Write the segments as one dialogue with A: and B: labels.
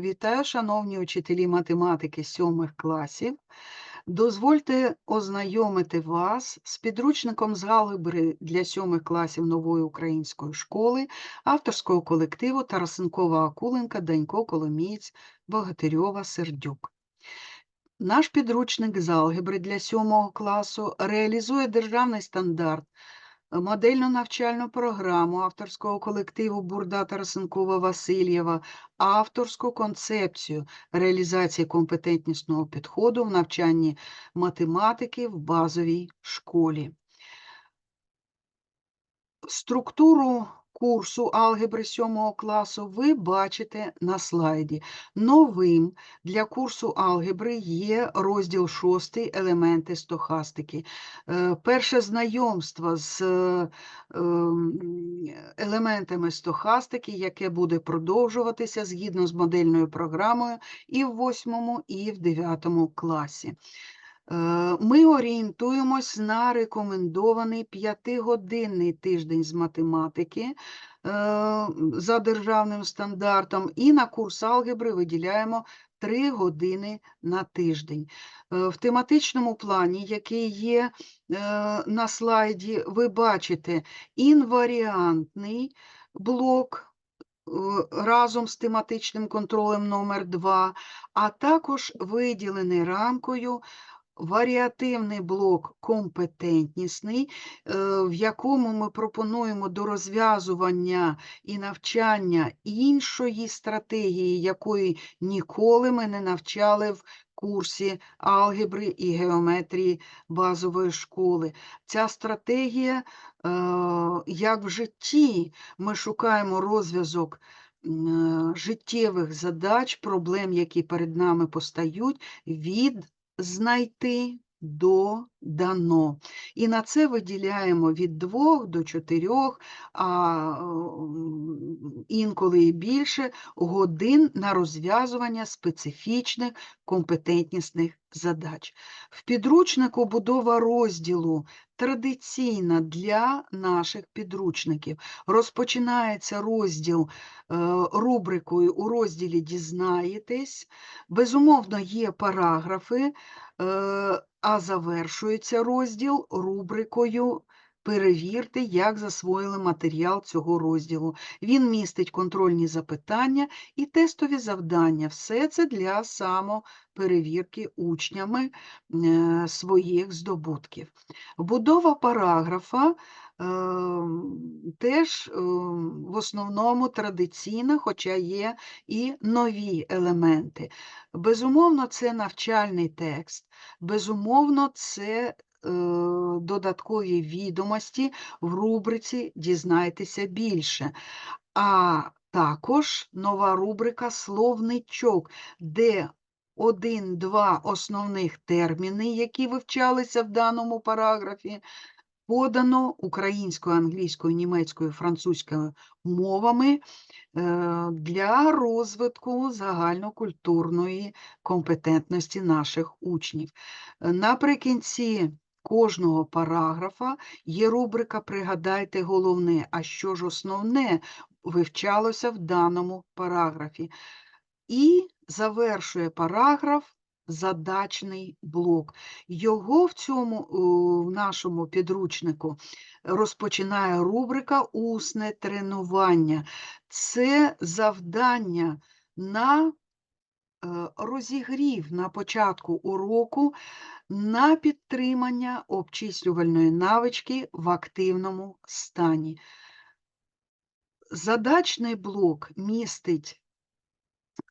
A: Вітаю, шановні учителі математики сьомих класів. Дозвольте ознайомити вас з підручником з алгебри для сьомих класів нової української школи, авторського колективу Тарасенкова Акуленка, Данько Коломієць, Богатирьова Сердюк. Наш підручник з алгебри для сьомого класу реалізує державний стандарт модельну навчальну програму авторського колективу Бурда Тарасенкова Васильєва, авторську концепцію реалізації компетентнісного підходу в навчанні математики в базовій школі. Структуру курсу алгебри 7 класу ви бачите на слайді. Новим для курсу алгебри є розділ 6 елементи стохастики. Е, Перше знайомство з е, ем, елементами стохастики, яке буде продовжуватися згідно з модельною програмою і в 8, і в 9 класі. Е, Ми орієнтуємось на рекомендований п'ятигодинний тиждень з математики е, за державним стандартом, і на курс алгебри виділяємо 3 години на тиждень. Е, В тематичному плані, який є на слайді, ви бачите інваріантний блок разом з тематичним контролем номер 2, а також виділений рамкою варіативний блок компетентнісний, е, в якому ми пропонуємо до розв'язування і навчання іншої стратегії, якої ніколи ми не навчали в курсі алгебри і геометрії базової школи. Ця стратегія, е, як в житті, ми шукаємо розв'язок е, життєвих задач, проблем, які перед нами постають, від знайти до дано. І на це виділяємо від двох до чотирьох, а інколи і більше годин на розв'язування специфічних компетентнісних задач. В підручнику будова розділу традиційна для наших підручників. Розпочинається розділ е, рубрикою у розділі Дізнаєтесь. Безумовно, є параграфи, е, а завершується розділ рубрикою Перевірте, як засвоїли матеріал цього розділу. Він містить контрольні запитання і тестові завдання. Все це для самоперевірки учнями е, своїх здобутків. Будова параграфа ем, теж ем, в основному традиційна, хоча є і нові елементи. Безумовно, це навчальний текст, безумовно, це е, додаткові відомості в рубриці Дізнайтеся більше. А також нова рубрика Словничок, де один-два основних терміни, які вивчалися в даному параграфі, подано українською, англійською, німецькою, французькою мовами е, для розвитку загальнокультурної компетентності наших учнів. Е, Наприкінці кожного параграфа є рубрика Пригадайте головне, а що ж основне вивчалося в даному параграфі. І завершує параграф задачний блок. Його в цьому в нашому підручнику розпочинає рубрика Усне тренування. Це завдання на розігрів на початку уроку на підтримання обчислювальної навички в активному стані. Задачний блок містить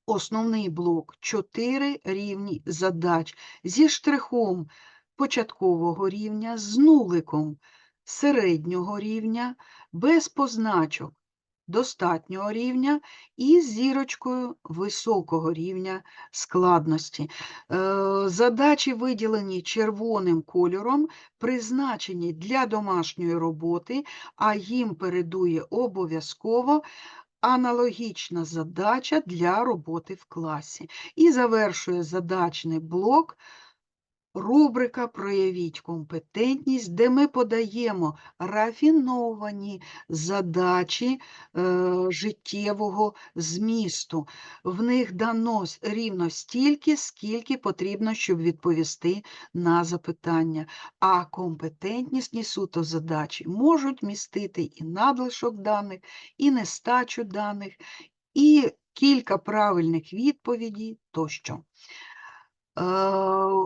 A: основний блок 4 рівні задач зі штрихом початкового рівня, з нуликом середнього рівня, без позначок достатнього рівня і зірочкою високого рівня складності. Е, Задачі, виділені червоним кольором, призначені для домашньої роботи, а їм передує обов'язково аналогічна задача для роботи в класі. І завершує задачний блок рубрика Проявіть компетентність, де ми подаємо рафіновані задачі е, життєвого змісту. В них дано рівно стільки, скільки потрібно, щоб відповісти на запитання. А компетентнісні суто задачі можуть містити і надлишок даних, і нестачу даних, і кілька правильних відповідей тощо. Е,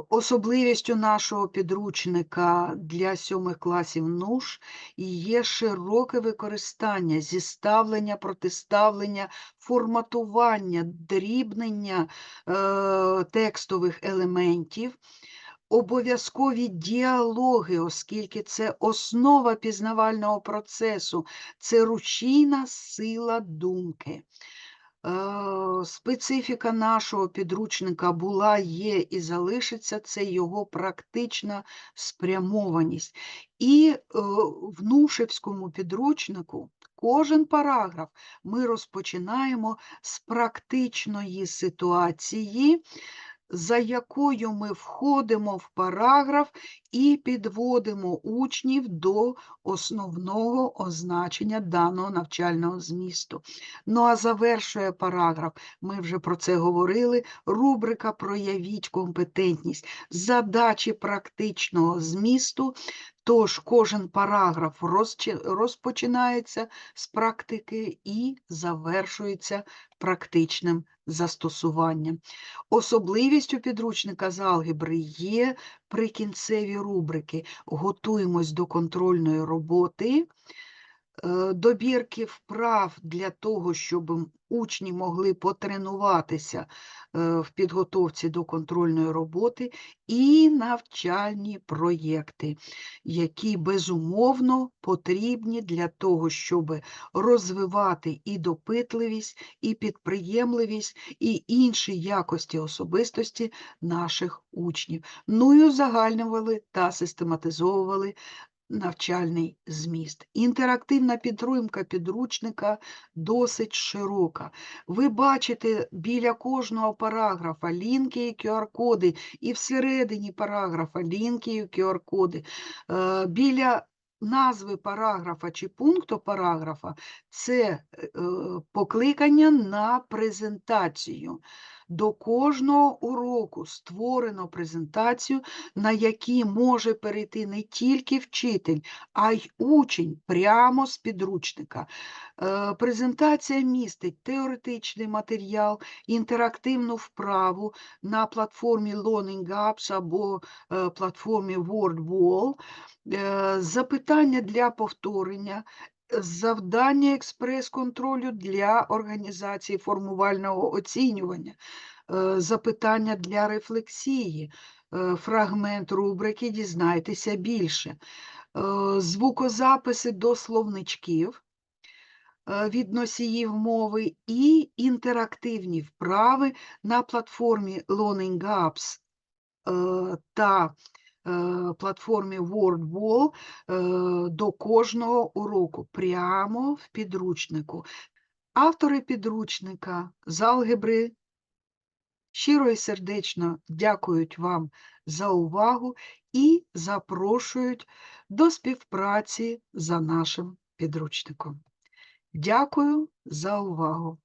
A: Особливістю нашого підручника для сьомих класів НУШ є широке використання, зіставлення, протиставлення, форматування, дрібнення е, текстових елементів, обов'язкові діалоги, оскільки це основа пізнавального процесу, це рушійна сила думки. Е, Специфіка нашого підручника була, є і залишиться це його практична спрямованість. І е, в Нушевському підручнику кожен параграф ми розпочинаємо з практичної ситуації, за якою ми входимо в параграф і підводимо учнів до основного означення даного навчального змісту. Ну а завершує параграф, ми вже про це говорили, рубрика Проявіть компетентність, задачі практичного змісту. Тож кожен параграф розпочинається з практики і завершується практичним застосуванням. Особливістю підручника з алгебри є прикінцеві рубрики. Готуємось до контрольної роботи, добірки вправ для того, щоб учні могли потренуватися е, в підготовці до контрольної роботи, і навчальні проєкти, які безумовно потрібні для того, щоб розвивати і допитливість, і підприємливість, і інші якості особистості наших учнів. Ну і узагальнювали та систематизовували навчальний зміст. Інтерактивна підтримка підручника досить широка. Ви бачите біля кожного параграфа лінки і QR-коди, і всередині параграфа лінки і QR-коди. Е, Біля назви параграфа чи пункту параграфа це е, покликання на презентацію. До кожного уроку створено презентацію, на якій може перейти не тільки вчитель, а й учень прямо з підручника. Е, Презентація містить теоретичний матеріал, інтерактивну вправу на платформі Learning Apps або е, платформі WordWall, е, запитання для повторення, завдання експрес-контролю для організації формувального оцінювання, е, запитання для рефлексії, е, фрагмент рубрики «Дізнайтеся більше», е, звукозаписи до словничків від носіїв мови і інтерактивні вправи на платформі Learning Apps та платформі WordWall е, до кожного уроку прямо в підручнику. Автори підручника з алгебри щиро і сердечно дякують вам за увагу і запрошують до співпраці за нашим підручником. Дякую за увагу!